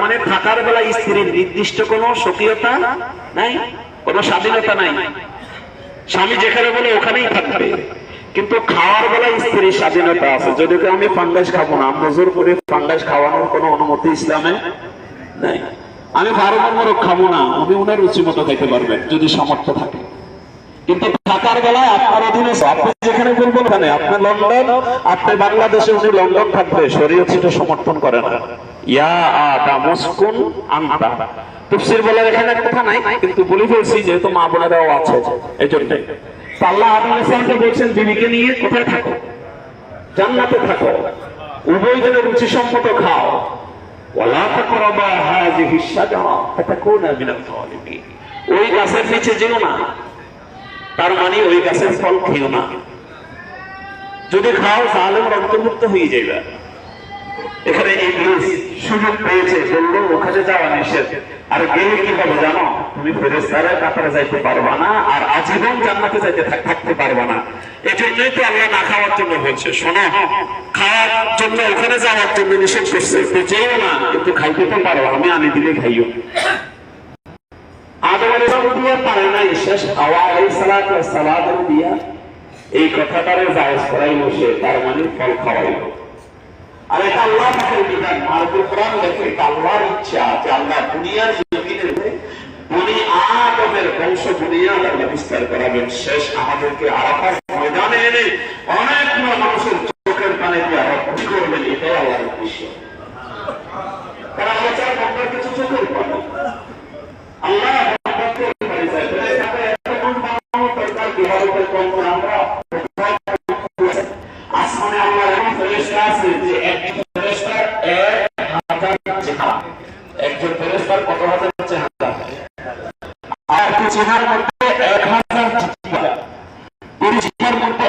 মানে নির্দিষ্ট স্বকীয়তা নাই স্বাধীনতা নাই। স্বামী যেখানে বলে ওখানেই থাকবে। কিন্তু খাওয়ার বেলা স্ত্রীর স্বাধীনতা আছে। যদি আমি ফাঙ্গাস খাব না নজর করে ফাঙ্গাস খাওয়ানোর কোনো অনুমতি ইসলামে নাই। আমি ভারত নম্বর খাব না উনি উনার রুচি মতো খাইতে পারবেন, যদি সামর্থ্য থাকে। কিন্তু থাকার বেলায় আপনার অধীনে আপনি যেখানে বলবেন ওখানে আপনি লন্ডন, আপনি বাংলাদেশে উনি লন্ডন থাকবে, শরীয়ত সেটা সমর্থন করে না। ইয়া আদা মুসকুন আনতা। তুফসির বলার এখানে কথা নাই, কিন্তু বলে ফেলছি যেহেতু মা বোনেরাও আছে এই জন্য আল্লাহ আদম বলছেন, বিবিকে নিয়ে কোথায় থাকো? জান্নাতে থাকো। উভয় জনের রুচি সম্মত খাও। ওই গাছের নিচে যেও না। তার মানে ওই গাছের ফল খেও না। যদি খাও তাহলে অন্তর্ভুক্ত হয়ে যাবে এখানে ইবলিস সুযোগ পেয়েছে, বলল, ওখানে যাওয়া নিষেধ। আর গেলে কি হবে জানো? তুমি ফেরেস্তারা কাতারে যাইতে পারবা না, আর আজীবন জান্নাতে যাইতে থাকতে পারবা না। তো আল্লাহ না খাওয়ার জন্য বলছে, শোনো, খাওয়ার জন্য, ওখানে যাওয়ার জন্য নিষেধ করছে। তো যেও না, কিন্তু খাইতে তো পারো, আমি আনি দিলে খাইও। এই কথাটারে জায়েজ সে, তার মানে ফল খাওয়াইলো। আর এটা আল্লাহ পাকের বিধান। মারকুল কোরআন দেখে, এটা আল্লাহর ইচ্ছা যে আল্লাহ দুনিয়ার জমিনের বনি আদমের বংশ বুনিয়াদ আল্লাহ বিস্তার করাবেন। শেষ আমাদেরকে আরাফার ময়দানে এনে অনেকগুলো মানুষের চোখের পানে দিয়ে রক্ষী করবেন, এটাই আল্লাহর উদ্দেশ্য। আল্লাহ একজন ফেরেস্তার এক হাজার চেহারা। একজন ফেরেস্তার কত হাজার আর একটি চেহারার মধ্যে এক হাজার টিকা এই চেহারার মধ্যে